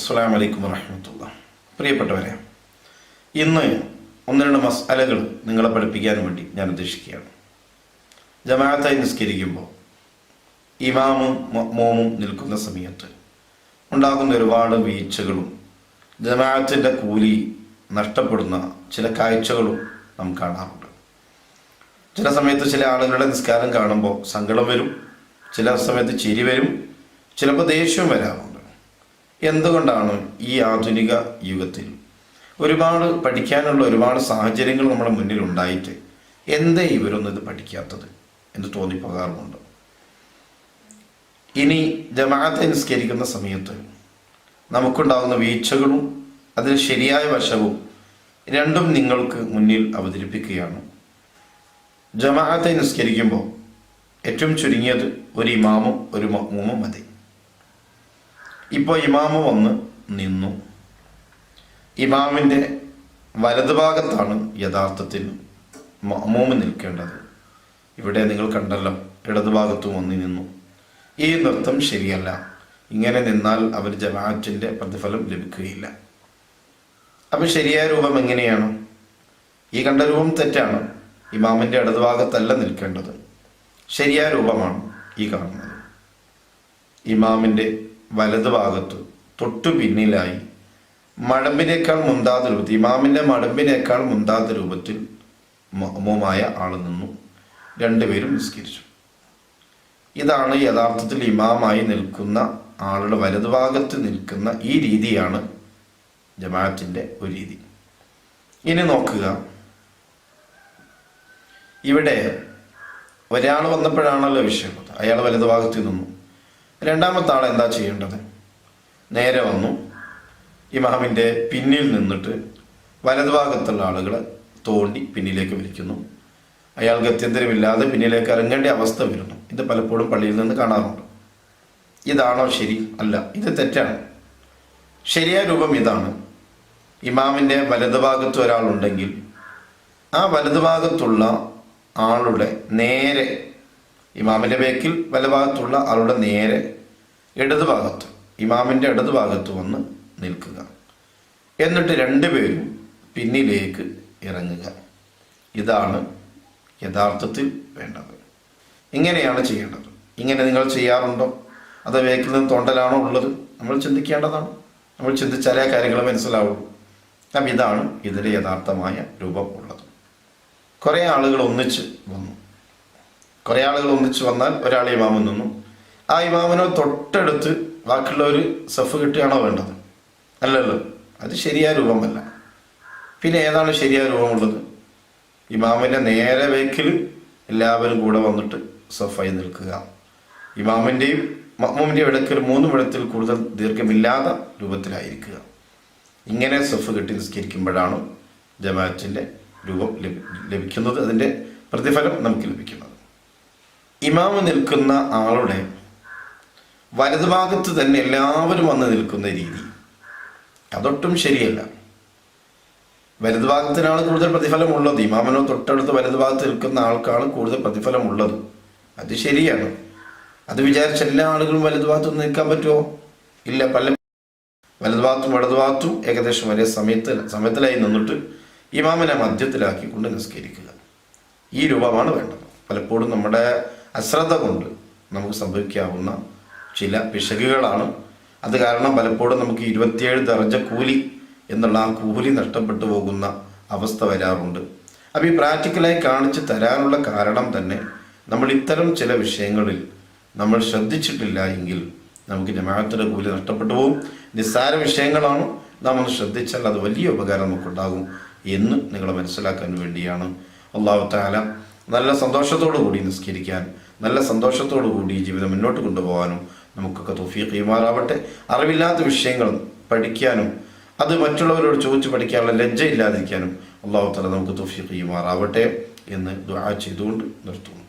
അസ്സാം വലൈക്കും വറഹമത്തുള്ള പ്രിയപ്പെട്ടവരെ ഇന്ന് ഒന്ന് രണ്ട് മസാലകൾ നിങ്ങളെ പഠിപ്പിക്കാൻ വേണ്ടി ഞാൻ ഉദ്ദേശിക്കുകയാണ്. ജമാഅത്തായി നിസ്കരിക്കുമ്പോൾ ഇമാമും മോമും നിൽക്കുന്ന സമയത്ത് ഉണ്ടാകുന്ന ഒരുപാട് വീഴ്ചകളും ജമാഅത്തിന്റെ കൂലി നഷ്ടപ്പെടുന്ന ചില കാഴ്ചകളും നാം കാണാറുണ്ട്. ചില സമയത്ത് ചില ആളുകളുടെ നിസ്കാരം കാണുമ്പോൾ സങ്കടം വരും ചില സമയത്ത് ചിരി വരും ചിലപ്പോൾ ദേഷ്യവും വരാറുണ്ട്. എന്തുകൊണ്ടാണ് ഈ ആധുനിക യുഗത്തിൽ ഒരുപാട് പഠിക്കാനുള്ള ഒരുപാട് സാഹചര്യങ്ങൾ നമ്മുടെ മുന്നിൽ ഉണ്ടായിട്ട് എന്തേ ഇവരൊന്നും ഇത് പഠിക്കാത്തത് എന്ന് തോന്നിപ്പോകാറുമുണ്ട്? ഇനി ജമാഅത്തെ നിസ്കരിക്കുന്ന സമയത്ത് നമുക്കുണ്ടാകുന്ന വീഴ്ചകളും അതിന് ശരിയായ വശവും രണ്ടും നിങ്ങൾക്ക് മുന്നിൽ അവതരിപ്പിക്കുകയാണ്. ജമാഅത്തെ നിസ്കരിക്കുമ്പോൾ ഏറ്റവും ചുരുങ്ങിയത് ഒരു ഇമാമും ഒരു മഅ്മൂമും മതി. ഇപ്പോൾ ഇമാമ് വന്ന് നിന്നു. ഇമാമിന്റെ വലതുഭാഗത്താണ് യഥാർത്ഥത്തിൽ മമൂമ് നിൽക്കേണ്ടത്. ഇവിടെ നിങ്ങൾ കണ്ടല്ലോ ഇടതുഭാഗത്തും വന്ന് നിന്നു. ഈ നൃത്തം ശരിയല്ല. ഇങ്ങനെ നിന്നാൽ അവർ ജമാഅത്തിന്റെ പ്രതിഫലം ലഭിക്കുകയില്ല. അപ്പം ശരിയായ രൂപം എങ്ങനെയാണ്? ഈ കണ്ട രൂപം തെറ്റാണ്. ഇമാമിന്റെ ഇടതുഭാഗത്തല്ല നിൽക്കേണ്ടത്. ശരിയായ രൂപമാണ് ഈ കാണുന്നത്. ഇമാമിന്റെ വലതുഭാഗത്ത് തൊട്ടു പിന്നിലായി മടമ്പിനേക്കാൾ മുന്താത രൂപത്തിൽ ഇമാമിന്റെ മടമ്പിനേക്കാൾ മുന്താത രൂപത്തിൽ മോമായ ആൾ നിന്നു. രണ്ടുപേരും നിസ്കരിച്ചു. ഇതാണ് യഥാർത്ഥത്തിൽ ഇമാമായി നിൽക്കുന്ന ആളുടെ വലതുഭാഗത്ത് നിൽക്കുന്ന ഈ രീതിയാണ് ജമാഅത്തിന്റെ ഒരു രീതി. ഇനി നോക്കുക. ഇവിടെ ഒരാൾ വന്നപ്പോഴാണല്ലോ വിഷയം. അയാൾ വലതുഭാഗത്ത് നിന്നു. രണ്ടാമത്തെ ആൾ എന്താ ചെയ്യേണ്ടത്? നേരെ വന്നു. ഇമാമിന്റെ പിന്നിൽ നിന്നിട്ട് വലതുഭാഗത്തുള്ള ആളുകളെ തോണ്ടി പിന്നിലേക്ക് വലിക്കുന്നു. അയാൾക്ക് ഗത്യന്തരമില്ലാതെ പിന്നിലേക്ക് ഇറങ്ങേണ്ട അവസ്ഥ വരുന്നു. ഇത് പലപ്പോഴും പള്ളിയിൽ നിന്ന് കാണാറുണ്ട്. ഇതാണോ ശരി? അല്ല ഇത് തെറ്റാണ്. ശരിയായ രൂപം ഇതാണ്. ഇമാമിന്റെ വലതുഭാഗത്ത് ഒരാളുണ്ടെങ്കിൽ ആ വലതുഭാഗത്തുള്ള ആളുടെ നേരെ ഇമാമിന്റെ ബേക്കിൽ വലഭാഗത്തുള്ള ആളുടെ നേരെ ഇടതുഭാഗത്ത് ഇമാമിന്റെ ഇടതുഭാഗത്ത് വന്ന് നിൽക്കുക. എന്നിട്ട് രണ്ടുപേരും പിന്നിലേക്ക് ഇറങ്ങുക. ഇതാണ് യഥാർത്ഥത്തിൽ വേണ്ടത്. ഇങ്ങനെയാണ് ചെയ്യേണ്ടത്. ഇങ്ങനെ നിങ്ങൾ ചെയ്യാറുണ്ടോ? അത് വേക്കിൽ നിന്ന് തൊണ്ടലാണോ ഉള്ളത്? നമ്മൾ ചിന്തിക്കേണ്ടതാണ്. നമ്മൾ ചിന്തിച്ചാലേ കാര്യങ്ങൾ മനസ്സിലാവുള്ളൂ അപ്പം ഇതാണ് ഇതിന്റെ യഥാർത്ഥമായ രൂപം ഉള്ളത്. കുറേ ആളുകൾ ഒന്നിച്ച് വന്നു. കുറേ ആളുകൾ ഒന്നിച്ചു വന്നാൽ ഒരാൾ ഇമാമൻ നിന്നു. ആ ഇമാമിനോ തൊട്ടടുത്ത് ബാക്കിയുള്ളവർ സഫ് കിട്ടുകയാണോ വേണ്ടത്? അല്ലല്ലോ. അത് ശരിയായ രൂപമല്ല. പിന്നെ ഏതാണ് ശരിയായ രൂപമുള്ളത്? ഇമാമിന്റെ നേരെ വേക്കിൽ എല്ലാവരും കൂടെ വന്നിട്ട് സഫായി നിൽക്കുക. ഇമാമിന്റെയും മഹ്മൂമിന്റെയും ഇടയ്ക്ക് ഒരു മൂന്ന് മിടത്തിൽ കൂടുതൽ ദീർഘമില്ലാത്ത രൂപത്തിലായിരിക്കുക. ഇങ്ങനെ സഫ് കെട്ടി നിസ്കരിക്കുമ്പോഴാണ് ജമാഅത്തിന്റെ രൂപം ലഭിക്കുന്നത്. അതിന്റെ പ്രതിഫലം നമുക്ക് ലഭിക്കുന്നത്. ഇമാമ് നിൽക്കുന്ന ആളുടെ വലതുഭാഗത്ത് തന്നെ എല്ലാവരും വന്ന് നിൽക്കുന്ന രീതി. അതൊട്ടും ശരിയല്ല. വലതുഭാഗത്തിനാണ് കൂടുതൽ പ്രതിഫലമുള്ളത്. ഇമാമനോ തൊട്ടടുത്ത് വലതുഭാഗത്ത് നിൽക്കുന്ന ആൾക്കാണ് കൂടുതൽ പ്രതിഫലമുള്ളത്. അത് ശരിയാണ്. അത് വിചാരിച്ച എല്ലാ ആളുകളും വലതുഭാഗത്ത് നിൽക്കാൻ പറ്റുമോ? ഇല്ല പല വലതുഭാഗത്തും വലതുഭാഗത്തും ഏകദേശം ഒരേ സമയത്ത് സമയത്തിലായി നിന്നിട്ട് ഇമാമിനെ മധ്യത്തിലാക്കി കൊണ്ട് നിസ്കരിക്കുക. ഈ രൂപമാണ് വേണ്ടത്. പലപ്പോഴും നമ്മുടെ അശ്രദ്ധ കൊണ്ട് നമുക്ക് സംഭവിക്കാവുന്ന ചില പിശകുകളാണ്. അത് കാരണം പലപ്പോഴും നമുക്ക് ഇരുപത്തിയേഴ് ദർജ കൂലി എന്നുള്ള ആ കൂലി നഷ്ടപ്പെട്ടു പോകുന്ന അവസ്ഥ വരാറുണ്ട്. അപ്പോൾ ഈ പ്രാക്ടിക്കലായി കാണിച്ച് തരാനുള്ള കാരണം തന്നെ നമ്മൾ ഇത്തരം ചില വിഷയങ്ങളിൽ നമ്മൾ ശ്രദ്ധിച്ചിട്ടില്ല എങ്കിൽ നമുക്ക് ജമാഅത്തിന്റെ കൂലി നഷ്ടപ്പെട്ടു പോകും. നിസ്സാര വിഷയങ്ങളാണ്. നാം ഒന്ന് ശ്രദ്ധിച്ചാൽ അത് വലിയ ഉപകാരം നമുക്കുണ്ടാകും എന്ന് നിങ്ങളെ മനസ്സിലാക്കാൻ വേണ്ടിയാണ്. അള്ളാഹു താല നല്ല സന്തോഷത്തോടു കൂടി നിസ്കരിക്കാൻ നല്ല സന്തോഷത്തോടു കൂടി ജീവിതം മുന്നോട്ട് കൊണ്ടുപോകാനും നമുക്കൊക്കെ തൊഫീഖ് ചെയ്യുമാറാവട്ടെ അറിവില്ലാത്ത വിഷയങ്ങൾ പഠിക്കാനും അത് മറ്റുള്ളവരോട് ചോദിച്ച് പഠിക്കാനുള്ള ലജ്ജ ഇല്ലാതിരിക്കാനും അള്ളാഹു തല നമുക്ക് തൊഫീഖ് ചെയ്യുമാറാവട്ടെ എന്ന് ദുആ ചെയ്തുകൊണ്ട് നിർത്തുന്നു.